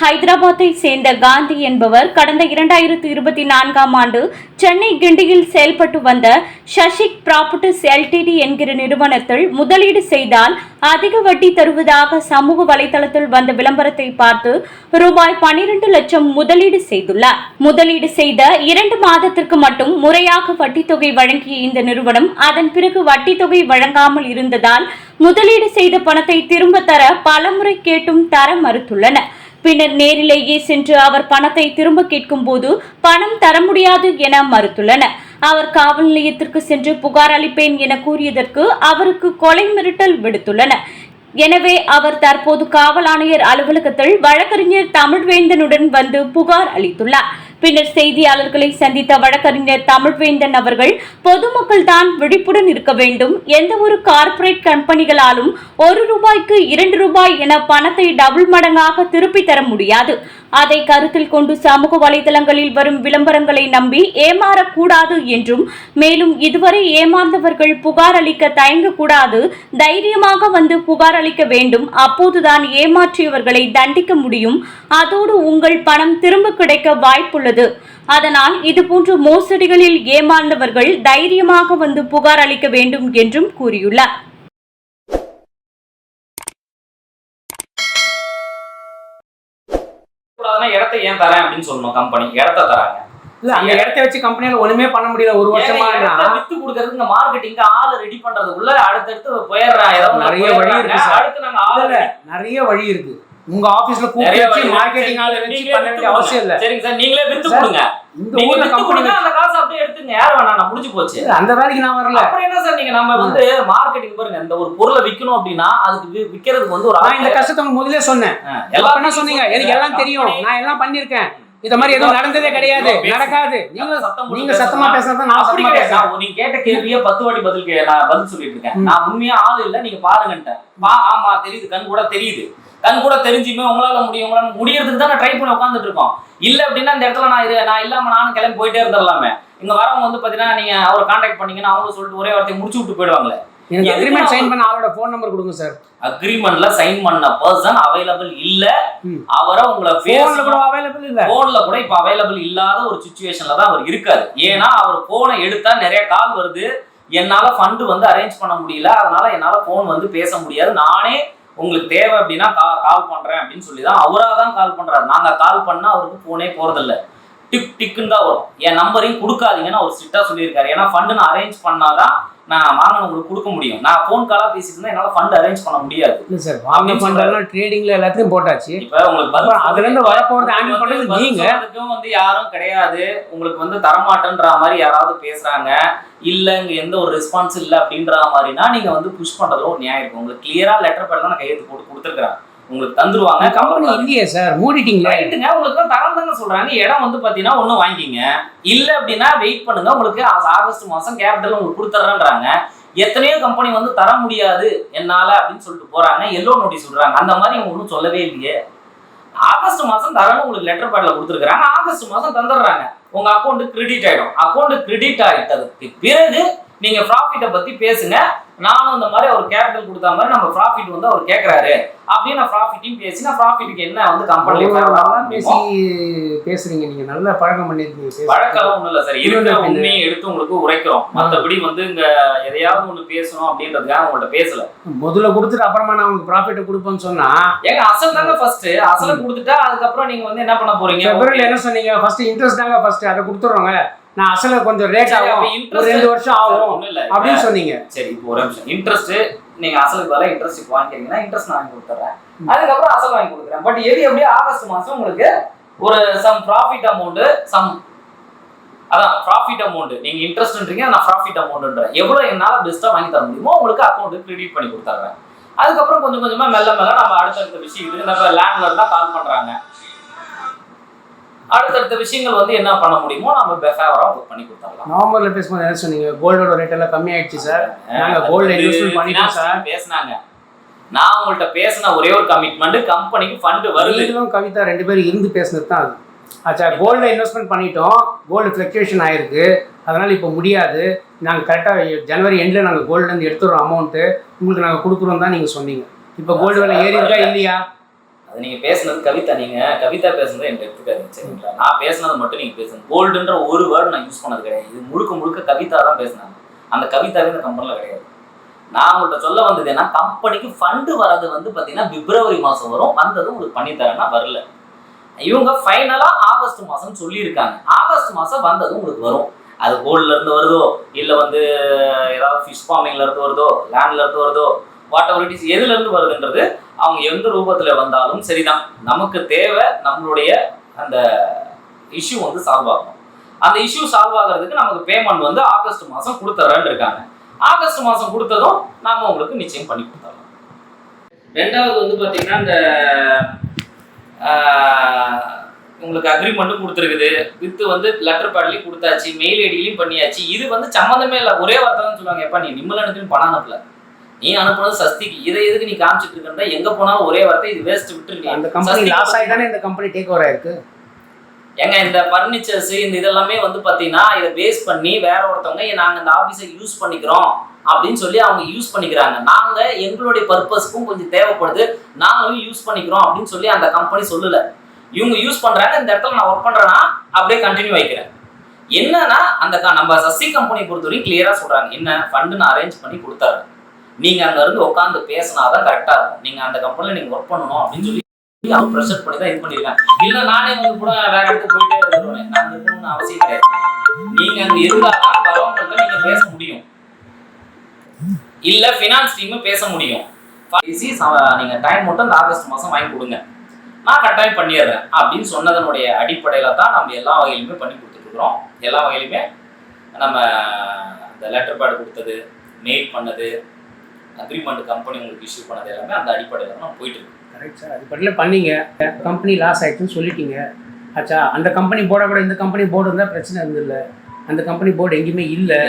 ஹைதராபாத்தை சேர்ந்த காந்தி என்பவர் கடந்த இரண்டாயிரத்து இருபத்தி நான்காம் ஆண்டு சென்னை கிண்டியில் செயல்பட்டு வந்த ஷஷிக் ப்ராப்பர்ட்டிஸ் எல்டிடி என்கிற நிறுவனத்தில் முதலீடு செய்தால் அதிக வட்டி தருவதாக சமூக வலைதளத்தில் வந்த விளம்பரத்தை பார்த்து ரூபாய் பனிரெண்டு லட்சம் முதலீடு செய்துள்ளார். முதலீடு செய்த இரண்டு மாதத்திற்கு மட்டும் முறையாக வட்டி தொகை வழங்கிய இந்த நிறுவனம் அதன் பிறகு வட்டி தொகை வழங்காமல் இருந்ததால் முதலீடு செய்த பணத்தை திரும்ப தர பலமுறை கேட்டும் தர மறுத்துள்ளனர் பின்னர் நேரிலேயே சென்று அவர் பணத்தை திரும்ப கேட்கும் போது பணம் தர முடியாது என மறுத்துள்ளனர் அவர் காவல் நிலையத்திற்கு சென்று புகார் அளிப்பேன் என கூறியதற்கு அவருக்கு கொலை மிரட்டல் விடுத்துள்ளனர் எனவே அவர் தற்போது காவல் ஆணையர் அலுவலகத்தில் வழக்கறிஞர் தமிழ்வேந்தனுடன் வந்து புகார் அளித்துள்ளார். பின்னர் செய்தியாளர்களை சந்தித்த வழக்கறிஞர் தமிழ்வேந்தன் அவர்கள் பொதுமக்கள் தான் விழிப்புடன் இருக்க வேண்டும். எந்த ஒரு கார்ப்பரேட் கம்பெனிகளாலும் ஒரு ரூபாய்க்கு இரண்டு ரூபாய் என பணத்தை டபுள் மடங்காக திருப்பி தர முடியாது. அதை கருத்தில் கொண்டு சமூக வலைதளங்களில் வரும் விளம்பரங்களை நம்பி ஏமாறக்கூடாது என்றும் மேலும் இதுவரை ஏமாந்தவர்கள் புகார் அளிக்க தயங்கக்கூடாது தைரியமாக வந்து புகார் அளிக்க வேண்டும் அப்போதுதான் ஏமாற்றியவர்களை தண்டிக்க முடியும். அதோடு உங்கள் பணம் திரும்ப கிடைக்க வாய்ப்புள்ளது. அதனால் இதுபோன்ற மோசடிகளில் ஏமாந்தவர்கள் தைரியமாக வந்து புகார் அளிக்க வேண்டும் என்றும் கூறியுள்ளார். கூடாதுன்னா இடத்த ஏன் தரேன் அப்படின்னு சொல்லணும் கம்பெனி இடத்த தராங்க. இல்ல அந்த இடத்த வச்சு கம்பெனியால ஒண்ணுமே பண்ண முடியல ஒரு வருஷமா வித்து கொடுக்கறதுக்கு இந்த மார்க்கெட்டிங் ஆளை ரெடி பண்றதுக்குள்ள அடுத்தடுத்து போயிடுறான். ஏதாவது நிறைய. வழி இருக்கு. அடுத்து நாங்க ஆளை நிறைய வழி இருக்கு. உங்க ஆபீஸ்ல கூப்பிட்டு வச்சு. மார்க்கெட்டிங் ஆள வச்சு பண்ண வேண்டிய அவசியம் இல்ல. சரிங்க சார் நீங்களே வித்து கொடுங்க. இந்த நீங்க ஊர்ல கம்பெனி அந்த காசை அப்படியே எடுத்துங்க. யார் வேணா நான் முடிஞ்சு போச்சு. அந்த வேலைக்கு நான் வரல. அப்புறம் என்ன சார் நீங்க நம்ம வந்து மார்க்கெட்டிங் பாருங்க இந்த ஒரு பொருளை விக்கணும் அப்படின்னா அதுக்கு விக்கிறதுக்கு வந்து ஒரு நான் இந்த கஷ்டத்தை முதல்ல சொன்னேன். எல்லா என்ன சொன்னீங்க? எனக்கு எல்லாம் தெரியும். நான் எல்லாம் பண்ணிருக்கேன் இந்த மாதிரி எதுவும் நடந்ததே கிடையாது. நடக்காது. நீங்க நீங்க சத்தமா பேசுறதா நான் சத்தமா. பேசுறேன். நீங்க கேட்ட கேள்வியே பத்து வாட்டி பதில் நான் பதில் சொல்லிட்டு இருக்கேன். நான் உண்மையா ஆள் இல்ல நீங்க பாருங்கன்ட்டேன் பா ஆமா தெரியுது. கண் கூட தெரியுது. கண் கூட தெரிஞ்சுமே உங்களால முடியும். உங்களால முடியறதுக்கு தான் ட்ரை பண்ணி உட்காந்துட்டு இருக்கோம். இல்ல அப்படின்னா இந்த இடத்துல நான் இரு நான் இல்லாம நானும் கிளம்பி போயிட்டே இருந்துடலாமே. இங்க வரவங்க வந்து பாத்தீங்கன்னா நீங்க அவரை கான்டாக்ட் பண்ணீங்கன்னா அவங்களும் சொல்லிட்டு ஒரே வார்த்தையை முடிச்சு விட்டு போயிடுவாங்களே. எனக்கு அக்ரிமெண்ட் சைன் பண்ண ஆளோட ஃபோன் நம்பர் கொடுங்க சார் அக்ரிமெண்ட்ல சைன் பண்ண பர்சன் அவைலபிள் இல்ல. அவரை உங்களை போன்ல கூட அவைலபிள் இல்ல. போன்ல கூட இப்ப அவைலபிள் இல்லாத ஒரு சுச்சுவேஷன்ல தான் அவர் இருக்காரு. ஏன்னா அவர் போனை எடுத்தா நிறைய கால் வருது. என்னால ஃபண்ட் வந்து அரேஞ்ச் பண்ண முடியல. அதனால என்னால போன் வந்து பேச முடியாது. நானே உங்களுக்கு தேவை அப்படின்னா கால் பண்றேன் அப்படின்னு சொல்லி தான் அவரா தான் கால் பண்றாரு. நாங்க கால் பண்ணா அவருக்கு போனே போறதில்ல. டிக் டிக்குன்னு தான் வரும். என் நம்பரையும் கொடுக்காதீங்கன்னு அவர் ஸ்ட்ரிக்டா சொல்லியிருக்காரு. ஏன்னா ஃபண்ட் நான் அரேஞ்ச் பண்ணாதான் நான் வாங்கின உங்களுக்கு கொடுக்க முடியும். நான் ஃபோன் காலா பேசிட்டு இருந்தா என்னால ஃபண்ட் அரேஞ்ச் பண்ண முடியாது. இல்ல சார் வாங்க பண்றதெல்லாம் ட்ரேடிங்ல எல்லாத்தையும் போட்டாச்சு. இப்ப உங்களுக்கு பதில் அப்புறம் அதுல இருந்து வரப்போறது handle உங்களுக்கு பண்றது பதில் நீங்க. சொல்றதுக்கும் வந்து யாரும் கிடையாது. உங்களுக்கு வந்து தரமாட்டேன்ற மாதிரி யாராவது பேசுறாங்க. இல்ல இங்க எந்த ஒரு ரெஸ்பான்ஸ் இல்ல அப்படின்ற மாதிரினா நீங்க வந்து புஷ் பண்றதுல ஒரு நியாயம் இருக்கு. உங்களுக்கு கிளியரா லெட்டர் பேட் நான் கையெழுத்து போட்டு கொடுத்துருக்கேன் உங்களுக்கு தந்துருவாங்க. கம்பெனி இல்லையே சார் மூடிட்டீங்களே ரைட்டுங்க உங்களுக்கு தான் தரம் தாங்க சொல்றாங்க இடம் வந்து பாத்தீங்கன்னா ஒண்ணு வாங்கிங்க இல்ல அப்படின்னா வெயிட் பண்ணுங்க. உங்களுக்கு ஆகஸ்ட் மாசம் கேபிட்டல் உங்களுக்கு கொடுத்துறேன்றாங்க. எத்தனையோ கம்பெனி வந்து தர முடியாது. என்னால அப்படின்னு சொல்லிட்டு போறாங்க. எல்லோ நோட்டீஸ் விடுறாங்க. அந்த மாதிரி அவங்க ஒன்றும் சொல்லவே இல்லையே. ஆகஸ்ட் மாசம் தரணும் உங்களுக்கு லெட்டர் பேட்ல கொடுத்துருக்காங்க ஆகஸ்ட் மாசம் தந்துடுறாங்க. உங்க அக்கௌண்ட் கிரெடிட் ஆயிடும். அக்கௌண்ட் கிரெடிட் ஆயிட்டதுக்கு பிறகு நீங்க ப்ராஃபிட்டை பத்தி பேசுங்க. நானும் இந்த மாதிரி அவர் கேபிட்டல் கொடுத்த மாதிரி நம்ம ப்ராஃபிட் வந்து அவர் கேட்கறாரு அப்படின்னு நான் ப்ராஃபிட்டையும் பேசி நான் ப்ராஃபிட்டுக்கு என்ன வந்து கம்பெனி பேசி பேசுறீங்க நீங்க. நல்ல பழக்கம் பண்ணிருக்கீங்க பேசுறதுக்கு. வழக்கெல்லாம் ஒண்ணும் இல்ல சார். இருக்கிற. உண்மையை எடுத்து உங்களுக்கு உரைக்கிறோம். மத்தபடி வந்து இங்க எதையாவது ஒண்ணு பேசணும் அப்படின்றதுக்காக உங்கள்ட்ட பேசல. முதல்ல கொடுத்துட்டு அப்புறமா நான் உங்களுக்கு ப்ராஃபிட் கொடுப்பேன்னு சொன்னா ஏங்க அசல் தாங்க ஃபர்ஸ்ட் அசல கொடுத்துட்டா அதுக்கப்புறம் நீங்க வந்து என்ன பண்ண போறீங்க? என்ன சொன்னீங்க? ஃபர்ஸ்ட் இன்ட்ரெஸ்ட் தாங்க ஃபர்ஸ்ட் அதை கொடுத்துறோங்க நான் அசல கொஞ்சம் அப்ப ஆகும். ஒரு ரெண்டு வருஷம் ஆகும். அப்படின்னு சொன்னீங்க. சரி இப்போ ஒரு நிமிஷம். இன்ட்ரெஸ்ட் நீங்க அசலுக்கு பதிலா இன்ட்ரெஸ்ட் வாங்கிக்கிறீங்கன்னா இன்ட்ரெஸ்ட் நான் வாங்கி கொடுத்துறேன். அதுக்கப்புறம் அசல் வாங்கி கொடுக்குறேன். பட் எது எப்படியே ஆகஸ்ட் மாசம் உங்களுக்கு ஒரு சம் ப்ராஃபிட் அமௌண்ட் சம் அதான் ப்ராஃபிட் அமௌண்ட் நீங்க இன்ட்ரெஸ்ட்ன்றீங்க நான் ப்ராஃபிட் அமௌண்ட்ன்றேன் எவ்வளவு என்னால பெஸ்ட்டா வாங்கி தர முடியுமோ உங்களுக்கு அக்கௌண்ட் கிரெடிட் பண்ணி கொடுத்துட்றேன் அதுக்கப்புறம் கொஞ்சம் கொஞ்சமா மெல்ல மெல்ல நம்ம அடுத்தடுத்த விஷயத்துக்கு நம்ம லேண்ட்லர் தான் கால் பண்றாங்க. அடுத்தடுத்த விஷயங்கள் வந்து என்ன பண்ண முடியுமோ நம்ம ஃபேவரா உங்களுக்கு பண்ணி கொடுத்துடலாம். நவம்பர்ல பேசும்போது என்ன சொன்னீங்க? கோல்டோட ரேட் எல்லாம் கம்மி ஆயிடுச்சு சார் நாங்க கோல்டு இன்வெஸ்ட்மெண்ட் பண்ணிட்டோம் சார் பேசினாங்க. நான் உங்கள்ட்ட பேசின ஒரே ஒரு கமிட்மெண்ட் கம்பெனிக்கு ஃபண்ட் வருது. நீங்களும் கவிதா ரெண்டு பேரும் இருந்து பேசுனது தான் அது. ஆச்சா கோல்டில் இன்வெஸ்ட்மெண்ட் பண்ணிட்டோம். கோல்டு ஃப்ளக்சுவேஷன் ஆயிருக்கு. அதனால இப்போ முடியாது. நாங்கள் கரெக்டாக ஜனவரி எண்டில் நாங்கள் கோல்டுலேருந்து எடுத்துடுறோம் அமௌண்ட்டு உங்களுக்கு நாங்கள் கொடுக்குறோம் தான் நீங்கள் சொன்னீங்க. இப்போ கோல்டு விலை ஏறி இருக்கா இல்லையா? அது நீங்க பேசுனது கவிதா நீங்க கவிதா பேசுனது எனக்கு எடுத்துக்காது சரிங்களா? நான் பேசுனது மட்டும் நீங்க பேசுங்க. கோல்டுன்ற ஒரு வேர்டு நான் யூஸ் பண்ணது கிடையாது. இது முழுக்க முழுக்க கவிதா தான் பேசினாங்க. அந்த கவிதாவே இந்த கம்பெனில கிடையாது. நான் உங்கள்கிட்ட சொல்ல வந்தது ஏன்னா கம்பெனிக்கு ஃபண்டு வர்றது வந்து பார்த்தீங்கன்னா பிப்ரவரி மாதம் வரும். வந்ததும் உங்களுக்கு பண்ணித்தரேன்னா வரல. இவங்க ஃபைனலாக ஆகஸ்ட் மாதம் சொல்லியிருக்காங்க. ஆகஸ்ட் மாதம் வந்ததும் உங்களுக்கு வரும். அது கோல்ட்ல இருந்து வருதோ இல்லை வந்து ஏதாவது ஃபிஷ் ஃபார்மிங்ல இருந்து வருதோ லேண்ட்ல இருந்து வருதோ வாட் எவர் இட் இஸ் எதுல இருந்து வருதுன்றது அவங்க எந்த ரூபத்தில் வந்தாலும் சரிதான். நமக்கு தேவை நம்மளுடைய அந்த இஷ்யூ வந்து சால்வ் ஆகும். அந்த இஷ்யூ சால்வ் ஆகிறதுக்கு நமக்கு பேமெண்ட் வந்து ஆகஸ்ட் மாதம் கொடுத்துறேன்னு இருக்காங்க. ஆகஸ்ட் மாதம் கொடுத்ததும் நாம உங்களுக்கு நிச்சயம் பண்ணி கொடுத்துடலாம் ரெண்டாவது வந்து பார்த்தீங்கன்னா இந்த உங்களுக்கு அக்ரிமெண்ட்டும் கொடுத்துருக்குது. வித்து வந்து லெட்டர் பேட்லையும் கொடுத்தாச்சு மெயில் ஐடியிலையும் பண்ணியாச்சு. இது வந்து சம்மந்தமே இல்லை. ஒரே வார்த்தை தான் சொல்லுவாங்க. எப்பா நீ நிம்மலனுக்குன்னு பணம் அனுப்பல. நீ அனுப்புனது சஸ்திக்கு. இதை எதுக்கு நீ காமிச்சிட்டு இருக்கா எங்க போனாலும் ஒரே வார்த்தை இது வேஸ்ட் விட்டுருக்கீங்க அந்த கம்பெனி லாஸ் ஆகி தானே இந்த கம்பெனி டேக் ஓவர் ஆயிருக்கு. ஏங்க இந்த ஃபர்னிச்சர்ஸ் இந்த இதெல்லாமே வந்து பார்த்தீங்கன்னா இதை பேஸ் பண்ணி வேற ஒருத்தவங்க நாங்கள் இந்த ஆஃபீஸை யூஸ் பண்ணிக்கிறோம். அப்படின்னு சொல்லி அவங்க யூஸ் பண்ணிக்கிறாங்க. நாங்கள் எங்களுடைய பர்பஸ்க்கும் கொஞ்சம் தேவைப்படுது. நாங்களும் யூஸ் பண்ணிக்கிறோம் அப்படின்னு சொல்லி அந்த கம்பெனி சொல்லல. இவங்க யூஸ் பண்றாங்க இந்த இடத்துல நான் ஒர்க் பண்றேன்னா அப்படியே கண்டினியூ வைக்கிறேன். என்னன்னா அந்த நம்ம சசி கம்பெனி பொறுத்தவரைக்கும் கிளியரா சொல்றாங்க. என்ன? ஃபண்டு நான் அரேஞ்ச் பண்ணி கொடுத்தாரு நீங்க அங்க இருந்து உட்காந்து பேசினாதான் கரெக்டாக இருக்கும். நீங்க அந்த கம்பெனியில் நீங்க ஒர்க் பண்ணணும் அப்படின்னு சொல்லி அவங்க ப்ரெஷர் பண்ணி தான் இது பண்ணிருக்காங்க இல்லை நானே வந்து கூட வேற இடத்துக்கு போயிட்டே இருந்துருவேன் நான் இருக்கணும்னு அவசியம் கிடையாது. நீங்க அங்க இருந்தாதான் வரவங்கள்ட்ட நீங்க பேச முடியும். இல்ல ஃபினான்ஸ் டீமும் பேச முடியும். நீங்கள் நீங்க டைம் மட்டும் இந்த ஆகஸ்ட் மாசம் வாங்கி கொடுங்க. நான் கட்டாயம் பண்ணிடுறேன் அப்படின்னு சொன்னதனுடைய அடிப்படையில தான் நம்ம எல்லா வகையிலுமே பண்ணி கொடுத்துட்டு இருக்கிறோம். எல்லா வகையிலுமே நம்ம இந்த லெட்டர் பேட் கொடுத்தது மெயில் பண்ணது அக்ரிமெண்ட் கம்பெனி உங்களுக்கு இஷ்யூ பண்ணது எல்லாமே அந்த அடிப்படையில தான் போயிட்டு இருக்கோம் கரெக்ட் சார் அது படியில் பண்ணீங்க. கம்பெனி லாஸ் ஆயிடுச்சுன்னு சொல்லிட்டீங்க. ஆச்சா அந்த கம்பெனி போர்டை கூட இந்த கம்பெனி போர்டு இருந்தால் பிரச்சனை இருந்தில்ல அந்த கம்பெனி போர்டு எங்கேயுமே இல்லை.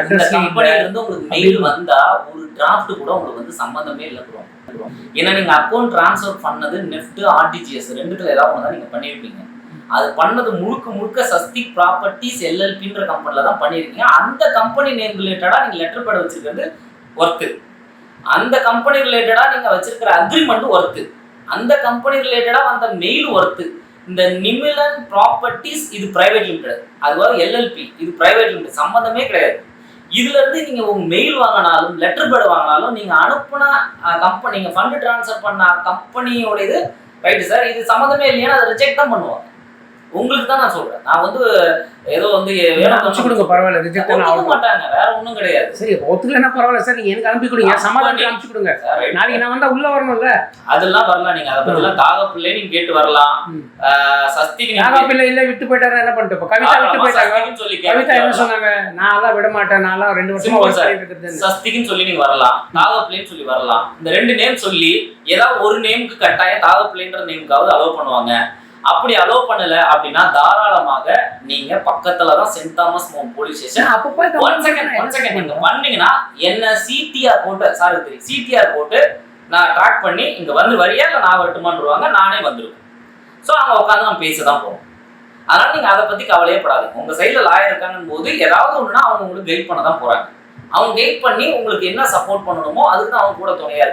Address-ல கம்பெனில இருந்து உங்களுக்கு மெயில் வந்தா ஒரு டிராஃப்ட் கூட உங்களுக்கு வந்து சம்பந்தமே இல்லை bro. ஏன்னா நீங்க அக்கௌண்ட் ட்ரான்ஸ்ஃபர் பண்ணது நெஃப்ட் ஆர்டிஜிஎஸ் ரெண்டுத்துல ஏதாவது ஒன்று தான் நீங்க பண்ணியிருப்பீங்க அது பண்ணது முழுக்க முழுக்க சஸ்திக் ப்ராப்பர்ட்டிஸ் எல்எல்பின்ற கம்பெனில தான் பண்ணியிருக்கீங்க அந்த கம்பெனி நேம் ரிலேட்டடா நீங்க லெட்டர் பேட் வச்சிருக்கிறது ஒர்த்து அந்த கம்பெனி ரிலேட்டடாக நீங்கள் வச்சிருக்கிற அக்ரிமெண்ட் ஒர்த்து அந்த கம்பெனி ரிலேட்டடாக வந்த மெயில் ஒர்த்து இந்த நிமிலன் ப்ராப்பர்ட்டிஸ் இது பிரைவேட் லிமிடெட் அதுவாக எல்எல்பி இது பிரைவேட் லிமிடெட் சம்மந்தமே கிடையாது. இதுலேருந்து நீங்கள் உங்கள் மெயில் வாங்கினாலும் லெட்டர் பேர்டு வாங்கினாலும் நீங்கள் அனுப்புன கம்பெனி நீங்கள் ஃபண்ட் ட்ரான்ஸ்ஃபர் பண்ண கம்பெனியோட இது ரைட்டு சார் இது சம்மந்தமே இல்லையானா அதை ரிஜெக்ட் தான் பண்ணுவோம். உங்களுக்கு தான் நான் சொல்றேன். நான் வந்து ஏதோ வந்து அனுப்பிச்சு கொடுங்க பரவாயில்ல ரிஜெக்ட் மாட்டாங்க வேற ஒண்ணும் கிடையாது. சரி ஒத்துக்கலைன்னா பரவாயில்ல சார் நீங்கள் எனக்கு அனுப்பி கொடுங்க சமாதானம் அனுப்பிச்சு கொடுங்க. நாளைக்கு நான் வந்தால் உள்ளே வரணும்ல? அதெல்லாம் வரலாம் நீங்க அதை பத்திலாம் காகப்பிள்ளை நீங்க கேட்டு வரலாம். சஸ்திக்கு நீங்க நாகா பிள்ளை இல்லை விட்டு போயிட்டாரு என்ன பண்ணிட்டு இப்போ கவிதா விட்டு போயிட்டாங்க. சொல்லி கவிதா என்ன சொன்னாங்க? நான் எல்லாம் விட மாட்டேன் நான்லாம் ரெண்டு வருஷமா இருக்கிறது சஸ்திக்குன்னு சொல்லி நீங்க வரலாம் தாகப்பிள்ளைன்னு சொல்லி வரலாம். இந்த ரெண்டு நேம் சொல்லி ஏதாவது ஒரு நேமுக்கு கட்டாயம் தாகப்பிள்ளைன்ற நேமுக்காவது அலோவ் பண்ணுவாங்க. அப்படி அலோவ் பண்ணல அப்படின்னா தாராளமாக நீங்க பக்கத்துல தான் Saint Thomas Mount police station அப்போ போய் ஒன் செகண்ட் ஒன் செகண்ட் நீங்க பண்ணீங்கன்னா என்ன சிடிஆர் போட்டு சார் தெரியும். சிடிஆர் போட்டு நான் ட்ராக் பண்ணி இங்க வந்து வரியா இல்லை நான் வரட்டுமான்றுவாங்க நானே வந்துருவேன் ஸோ அங்க உட்காந்து நம்ம பேச தான் போறோம். அதனால நீங்க அதை பத்தி கவலையே படாதீங்க. உங்க சைடுல லாயர் இருக்காங்கன்னு போது ஏதாவது ஒண்ணுனா அவங்க உங்களுக்கு கைட் பண்ண தான் போறாங்க. அவங்க கைட் பண்ணி உங்களுக்கு என்ன சப்போர்ட் பண்ணணுமோ அதுக்கு தான் அவங்க கூட துணையா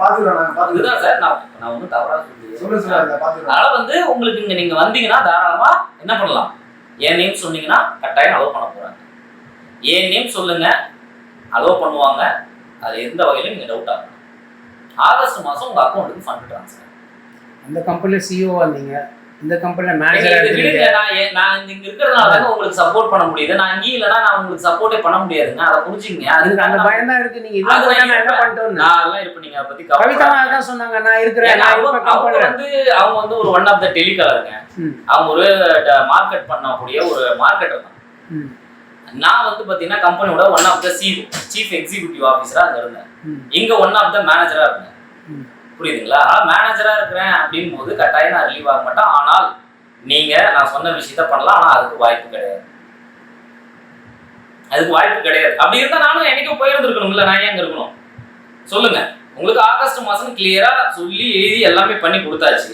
பாத்துக்கலாம் இதுதான் சார் நான் நான் ஒன்றும் தவறா சொல்லி சொல்லு சொல்லு அதை பாத்துக்கலாம். அதனால வந்து உங்களுக்கு இங்க நீங்க வந்தீங்கன்னா தாராளமா என்ன பண்ணலாம்? என் நேம் சொன்னீங்கன்னா கட்டாயம் அலோவ் பண்ண போறாங்க. என் நேம் சொல்லுங்க அலோவ் பண்ணுவாங்க அது எந்த வகையிலும் நீங்க டவுட் ஆகணும் ஆகஸ்ட் மாசம் உங்க அக்கௌண்ட்டுக்கு ஃபண்ட் ட்ரான்ஸ்ஃபர் அந்த கம்பெனியில் சிஓ வந்தீங்க இந்த இருக்கிறீங்க விடுங்க, நான் இங்க இருக்கிறதுனால தாங்க உங்களுக்கு சப்போர்ட் பண்ண முடியுது. நான் இங்கேயும் இல்லைன்னா நான் உங்களுக்கு சப்போர்ட்டே பண்ண முடியாதுங்க. அதை புரிஞ்சுங்க அதுக்கு அந்த பயம் தான் இருக்கு. நீங்க போயிட்டா நான் என்ன நான் பண்ணிட்டு நான் எல்லாம் இருப்பேன் நீங்க அதை பத்தி கவிதா. அதான் சொன்னாங்க. நான் இருக்கிறேன். நான் வந்து அவங்க வந்து ஒரு ஒன் ஆஃப் த டெலிகாலருங்க. அவங்க ஒரு மார்க்கெட் பண்ணக்கூடிய ஒரு மார்க்கெட்டர் தான். ம். நான் வந்து பாத்தீங்கன்னா கம்பெனியோட ஒன் ஆஃப் த சி சீஃப் எக்ஸிகியூட்டிவ் ஆஃபீஸரா அங்க இருந்தேன். இங்க ஒன் ஆஃப் த மேனேஜரா இருந்தேன். ம். புரியுதுங்களா? மேனேஜரா இருக்கிறேன் அப்படின் போது கட்டாயம் நான் ரிலீவ் ஆக மாட்டேன். ஆனால் நீங்க நான் சொன்ன விஷயத்த பண்ணலாம் ஆனா அதுக்கு வாய்ப்பு கிடையாது. அதுக்கு வாய்ப்பு கிடையாது. அப்படி இருந்தா நானும் என்னைக்கும் போயிருந்துருக்கணும்ல நான் ஏன் இருக்கணும்? சொல்லுங்க. உங்களுக்கு ஆகஸ்ட் மாசம் கிளியரா சொல்லி எழுதி எல்லாமே பண்ணி கொடுத்தாச்சு.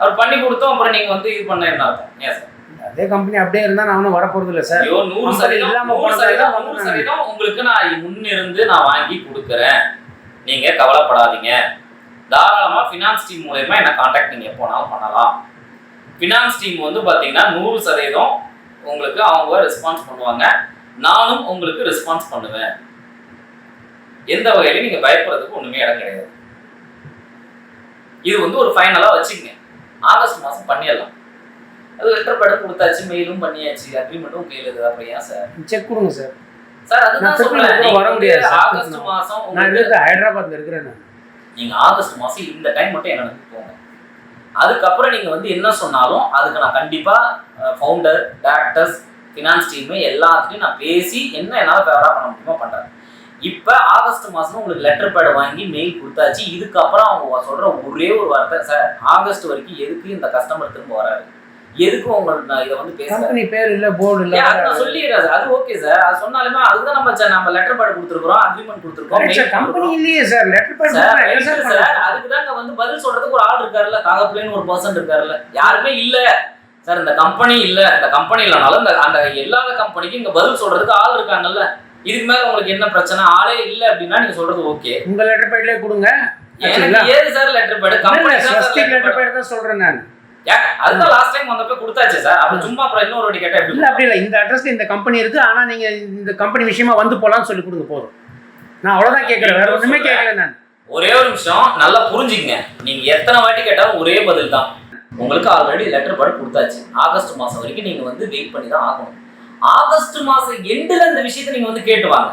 அவர் பண்ணி கொடுத்தோம் அப்புறம் நீங்க வந்து இது பண்ண என்ன அர்த்தம்? ஏன் சார்? அதே கம்பெனி அப்படியே இருந்தா நான் ஒன்றும் வரப்போறது இல்லை சார். ஐயோ நூறு சதவீதம் நூறு சதவீதம் நூறு சதவீதம் உங்களுக்கு நான் முன்னிருந்து நான் வாங்கி கொடுக்குறேன். நீங்க கவலைப்படாதீங்க. தாராளமாக ஃபினான்ஸ் டீம் மூலயமா என்ன காண்டாக்ட் நீங்கள் எப்போனாலும் பண்ணலாம். ஃபினான்ஸ் டீம் வந்து பார்த்தீங்கன்னா நூறு சதவீதம் உங்களுக்கு அவங்க ரெஸ்பான்ஸ் பண்ணுவாங்க. நானும் உங்களுக்கு ரெஸ்பான்ஸ் பண்ணுவேன். எந்த வகையிலையும் நீங்கள் பயப்படுறதுக்கு ஒன்றுமே இடம் கிடையாது. இது வந்து ஒரு ஃபைனலாக வச்சுக்கங்க. ஆகஸ்ட் மாதம் பண்ணிடலாம். அது லெட்டர் பேட கொடுத்தாச்சு மெயிலும் பண்ணியாச்சு. அக்ரிமெண்ட்டும் கையில் இருக்குது அப்புறம் ஏன் சார் செக் கொடுங்க சார் சார் அதுதான் கூட வர முடியாது. ஆகஸ்ட் மாசம் நான் ஹைதராபாத்ல இருக்கிறேன் நான். நீங்கள் ஆகஸ்ட் மாதம் இந்த டைம் மட்டும் என்ன போங்க. அதுக்கப்புறம் நீங்கள் வந்து என்ன சொன்னாலும் அதுக்கு நான் கண்டிப்பாக ஃபவுண்டர் டேரக்டர்ஸ் ஃபினான்ஸ் டீமு எல்லாத்துலேயும் நான் பேசி என்ன என்னால் ஃபேவராக பண்ண முடியுமோ பண்ணுறேன் இப்போ ஆகஸ்ட் மாதம் உங்களுக்கு லெட்டர் பேட் வாங்கி மெயில் கொடுத்தாச்சு. இதுக்கப்புறம் அவங்க சொல்கிற ஒரே ஒரு வார்த்தை சார் ஆகஸ்ட் வரைக்கும் எதுக்கு இந்த கஸ்டமர் திரும்ப வராரு? எதுக்கு உங்களுக்கு நான் இதை வந்து பேசுறேன் கம்பெனி பேர் இல்ல போர்டு இல்ல. நான் சொல்லிடுறேன் சார் அது ஓகே சார் அது சொன்னாலுமே அதுதான் நம்ம நம்ம லெட்டர் பேட் கொடுத்துருக்கோம் அக்ரிமெண்ட் கொடுத்துருக்கோம். கம்பெனி. இல்லையே சார் லெட்டர் பேட் சார்? அதுக்கு தாங்க வந்து பதில் சொல்றதுக்கு ஒரு ஆள் இருக்காருல்ல காகப்பிள்ளைன்னு ஒரு பர்சன் இருக்காருல்ல. யாருமே இல்ல. சார் இந்த கம்பெனி இல்ல. இந்த கம்பெனி இல்லைனாலும் இந்த அந்த இல்லாத கம்பெனிக்கு இங்க பதில் சொல்றதுக்கு ஆள் இருக்காங்கல்ல. இதுக்கு மேல உங்களுக்கு என்ன பிரச்சனை? ஆளே இல்ல அப்படின்னா நீங்க சொல்றது ஓகே உங்க லெட்டர் பேட்லயே கொடுங்க. எனக்கு ஏது sir letter pad company letter pad தான் சொல்றேன் நான். அதுதான் லாஸ்ட் டைம் வந்தப்ப கொடுத்தாச்சு சார் அப்ப சும்மா அப்புறம் இன்னொரு வாட்டி கேட்டா இல்ல அப்படி இல்ல. இந்த அட்ரஸ்ல இந்த கம்பெனி இருக்கு. ஆனா நீங்க இந்த கம்பெனி விஷயமா வந்து போலாம்னு சொல்லி கொடுங்க போதும். நான் அவ்வளவுதான் கேட்கறேன். வேற ஒண்ணுமே கேட்கல நான். ஒரே ஒரு நிமிஷம். நல்லா புரிஞ்சுக்கங்க. நீங்க எத்தனை வாட்டி கேட்டாலும் ஒரே பதில் தான். உங்களுக்கு ஆல்ரெடி லெட்டர் படம் கொடுத்தாச்சு. ஆகஸ்ட் மாசம் வரைக்கும் நீங்க வந்து வெயிட் பண்ணி தான் ஆகணும். ஆகஸ்ட் மாசம் எண்டுல இந்த விஷயத்தை நீங்க வந்து கேட்டு வாங்க.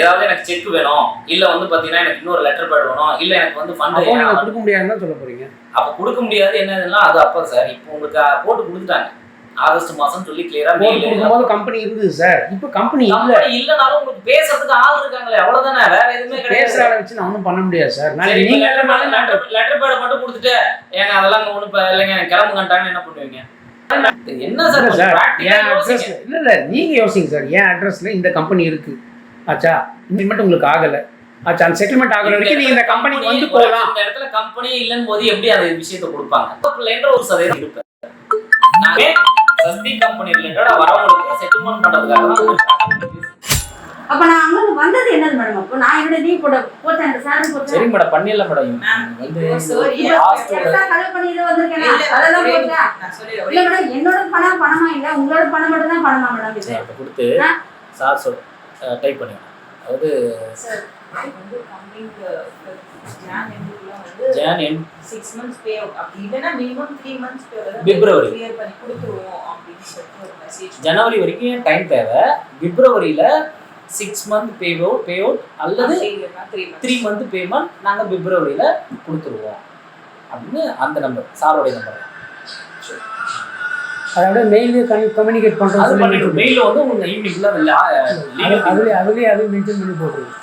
ஏதாவது எனக்கு செக் வேணும். இல்ல வந்து பாத்தீங்கன்னா எனக்கு இன்னொரு லெட்டர் பேட் வேணும். இல்ல எனக்கு வந்து ஃபண்ட் கொடுக்க முடியாதுன்னு தான் சொல்ல போறீங்க. அப்ப கொடுக்க முடியாது என்னதுன்னா அது அப்ப சார் இப்போ உங்களுக்கு போட்டு கொடுத்துட்டாங்க. ஆகஸ்ட் மாசம் சொல்லி கிளியரா கம்பெனி இருந்தது சார் இப்போ கம்பெனி இல்ல. இல்லனாலும் உங்களுக்கு பேசுறதுக்கு ஆள் இருக்காங்களே அவ்வளவுதானே? வேற எதுவுமே கிடையாது. பேசுற வச்சு நான் ஒன்றும் பண்ண முடியாது சார் இப்ப நீங்க letter- letter pad மட்டும் கொடுத்துட்டு, ஏங்க அதெல்லாம் அங்க இப்ப இல்லைங்க, எனக்கு கிளம்புங்கன்ட்டாங்கன்னு என்ன பண்ணுவீங்க? என்ன சார் இல்ல. இல்ல இல்ல நீங்க யோசிங்க சார் என் அட்ரஸ்ல இந்த கம்பெனி இருக்கு? ஆச்சா இனிமேட்டு உங்களுக்கு ஆகல. ஆச்சா அந்த செட்டில்மெண்ட் ஆகுற வரைக்கும் நீங்க இந்த கம்பெனிக்கு வந்து போகலாம். இந்த இடத்துல கம்பெனியே இல்லைன்னு போது எப்படி அந்த விஷயத்தை கொடுப்பாங்க? ஒரு சதவீதம் இருப்பேன். நானே சஸ்தி கம்பெனி ரிலேட்டடா வரவங்களுக்கு செட்டில்மெண்ட் பண்றதுக்காக அப்ப நான் அங்க வந்தது என்னது மேடம் அப்போ நான் என்னோட லீவ் போட போட்டேன் அந்த சாலரி போட்டேன். சரி மேடம் பண்ணிடலாம் மேடம் வந்து வந்திருக்கேன் இல்ல, அதெல்லாம் மேடம் என்னோட பணம் பணமா இல்ல? உங்களோட பணம் மட்டும் தான் பணமா மேடம் இது. கொடுத்து. சார் சொல் டைப் பண்ணுங்க அதாவது ஜான் என் months pay out. அப்படி இல்லைன்னா months pay out. பிப்ரவரி. பண்ணி கொடுத்துருவோம் அப்படின்னு சொல்லிட்டு ஒரு message. ஜனவரி வரைக்கும் டைம் தேவை பிப்ரவரியில six month pay out pay out அல்லது. த்ரீ மந்த் பேமெண்ட் நாங்கள் பிப்ரவரியில கொடுத்துருவோம் அப்படின்னு அந்த நம்பர் சாரோடைய நம்பர் அதோட மெயிலே கம்யூனிகேட் அது பண்றது பண்ணிட்டு மெயில வந்து உங்களுக்கு ஈவினிங்ல அதுல அதுலயே அதுலயே மென்ஷன் பண்ணி போட்டுருவோம்.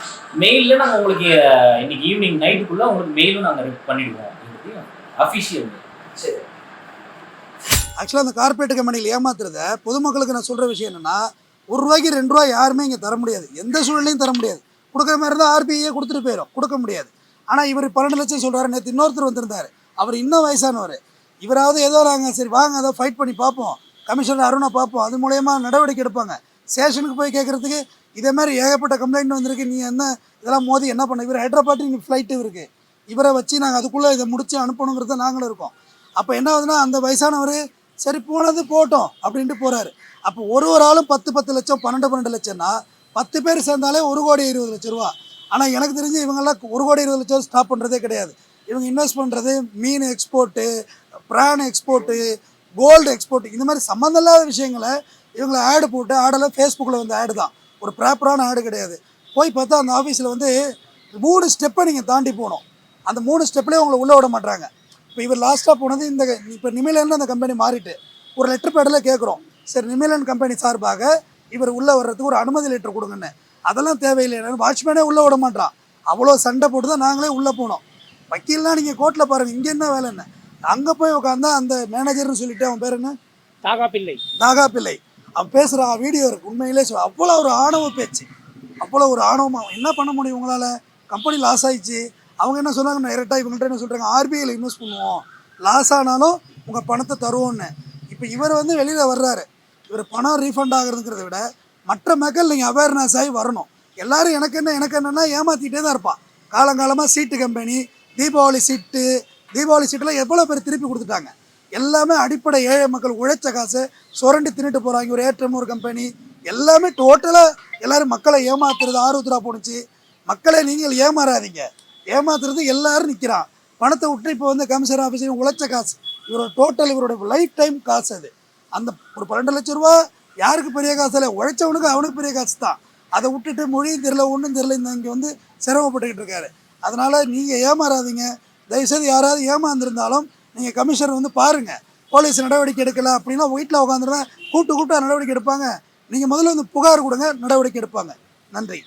மெயில்ல நாங்கள் உங்களுக்கு இன்னைக்கு ஈவினிங் நைட்டுக்குள்ள உங்களுக்கு மெயிலும் நாங்கள் பண்ணிடுவோம். அஃபிஷியல் சரி. ஆக்சுவலாக அந்த கார்ப்பரேட் கம்பெனியில் ஏமாத்துறத பொதுமக்களுக்கு நான் சொல்கிற விஷயம் என்னென்னா ஒரு ரூபாய்க்கு ரெண்டு ரூபா யாருமே இங்கே தர முடியாது. எந்த சூழ்நிலையும் தர முடியாது. கொடுக்குற மாதிரி இருந்தால் ஆர்பிஐயே கொடுத்துட்டு போயிடும் கொடுக்க முடியாது. ஆனால் இவர் பன்னெண்டு லட்சம் சொல்கிறாரு நேற்று இன்னொருத்தர் வந்திருந்தார். அவர் இன்னும் வயசானவர். இவராவது ஏதோ நாங்கள் சரி வாங்க அதை ஃபைட் பண்ணி பார்ப்போம். கமிஷனர் அருணை பார்ப்போம். அது மூலயமா நடவடிக்கை எடுப்பாங்க. ஸ்டேஷனுக்கு போய் கேட்குறதுக்கு இதே மாதிரி ஏகப்பட்ட கம்ப்ளைண்ட் வந்திருக்கு. நீ என்ன இதெல்லாம் மோதி என்ன பண்ண? இவர் ஹைட்ராபாட்டி இன்னைக்கு ஃப்ளைட்டு இருக்குது இவரை வச்சு நாங்கள் அதுக்குள்ளே இதை முடிச்சு அனுப்பணுங்கிறத நாங்களும் இருக்கோம். அப்போ என்ன ஆகுதுன்னா அந்த வயசானவர் சரி போனது போட்டோம் அப்படின்ட்டு போகிறாரு அப்போ ஒரு ஒரு ஆளும் பத்து பத்து லட்சம் பன்னெண்டு பன்னெண்டு லட்சம்னா பத்து பேர் சேர்ந்தாலே ஒரு கோடி இருபது லட்ச ரூபா. ஆனால் எனக்கு தெரிஞ்சு இவங்கெல்லாம் ஒரு கோடி இருபது லட்சம் ஸ்டாப் பண்ணுறதே கிடையாது. இவங்க இன்வெஸ்ட் பண்ணுறது மீன் export prawn export gold export இந்த மாதிரி சம்மந்தம் இல்லாத விஷயங்களை இவங்களை ஆடு போட்டு ஆடெல்லாம் ஃபேஸ்புக்கில் வந்து ஆடு தான். ஒரு ப்ராப்பரான ஆடு கிடையாது. போய் பார்த்தா அந்த ஆஃபீஸில் வந்து மூணு ஸ்டெப்பை நீங்கள் தாண்டி போகணும். அந்த மூணு ஸ்டெப்லேயே உங்களை உள்ளே விட மாட்டாங்க இப்போ இவர் லாஸ்ட்டாக போனது இந்த இப்போ நிமிலன் அந்த கம்பெனி மாறிட்டு. ஒரு லெட்டர் பேடில் கேட்குறோம் சரி நிமிலன் கம்பெனி சார்பாக இவர் உள்ளே வர்றதுக்கு ஒரு அனுமதி லெட்டர் கொடுங்கன்னு. அதெல்லாம் தேவையில்லை. வாட்ச்மேனே உள்ளே விட மாட்டான் அவ்வளோ சண்டை போட்டு தான் நாங்களே உள்ளே போனோம். வக்கீல்லாம் நீங்கள் கோர்ட்டில் பாருங்கள் இங்கே என்ன வேலை என்ன அங்கே போய் உட்காந்தா அந்த மேனேஜர்னு சொல்லிட்டு அவன் பேர் என்ன? தாகா பிள்ளை. நாகா பிள்ளை. அவன் பேசுகிற வீடியோ இருக்கு. உண்மையிலே சொல் அவ்வளோ ஒரு ஆணவ பேச்சு. அவ்வளோ ஒரு ஆணவமாக என்ன பண்ண முடியும் உங்களால்? கம்பெனி லாஸ் ஆயிடுச்சு. அவங்க என்ன சொன்னாங்க? டைரெக்டாக இவங்கள்ட்ட என்ன சொல்கிறாங்க ஆர்பிஐயில் இன்வெஸ்ட் பண்ணுவோம். லாஸ் ஆனாலும் உங்கள் பணத்தை தருவோன்னு இப்போ இவர் வந்து வெளியில் வர்றாரு. இவர் பணம் ரீஃபண்ட் ஆகுறதுங்கிறத விட மற்ற மக்கள் நீங்கள் அவேர்னஸ் ஆகி வரணும். எல்லாரும் எனக்கு என்ன எனக்கு என்னன்னா ஏமாற்றிட்டே தான் இருப்பான் காலங்காலமாக சீட்டு கம்பெனி தீபாவளி சீட்டு தீபாவளி சீட்டில் எவ்வளோ பேர் திருப்பி கொடுத்துட்டாங்க? எல்லாமே அடிப்படை ஏழை மக்கள் உழைச்ச காசு சுரண்டி தின்னுட்டு போகிறாங்க ஒரு ஏற்றம் ஒரு கம்பெனி எல்லாமே டோட்டலாக எல்லாரும் மக்களை ஏமாத்துறது ஆர்வத்துரா போணுச்சு. மக்களை நீங்கள் ஏமாறாதீங்க. ஏமாத்துறது எல்லாரும் நிற்கிறான் பணத்தை விட்டு இப்போ வந்து கமிஷனர் ஆஃபீஸர் உழைச்ச காசு. இவரோட டோட்டல் இவரோட லைஃப் டைம் காசு அது. அந்த ஒரு பன்னெண்டு லட்ச ரூபா யாருக்கு பெரிய காசு இல்லை உழைச்சவனுக்கு அவனுக்கு பெரிய காசு தான். அதை விட்டுட்டு மொழியும் தெரில ஒன்றும் தெரில இந்த இங்கே வந்து சிரமப்பட்டுக்கிட்டு இருக்காரு. அதனால் நீங்கள் ஏமாறாதீங்க. தயவுசெய்து யாராவது ஏமாந்துருந்தாலும் நீங்கள் கமிஷனர் வந்து பாருங்கள் போலீஸ் நடவடிக்கை எடுக்கலை அப்படின்னா வீட்டில் உட்காந்துருந்தா கூப்பிட்டு கூப்பிட்டா நடவடிக்கை எடுப்பாங்க. நீங்கள் முதல்ல வந்து புகார் கொடுங்க நடவடிக்கை எடுப்பாங்க. நன்றி.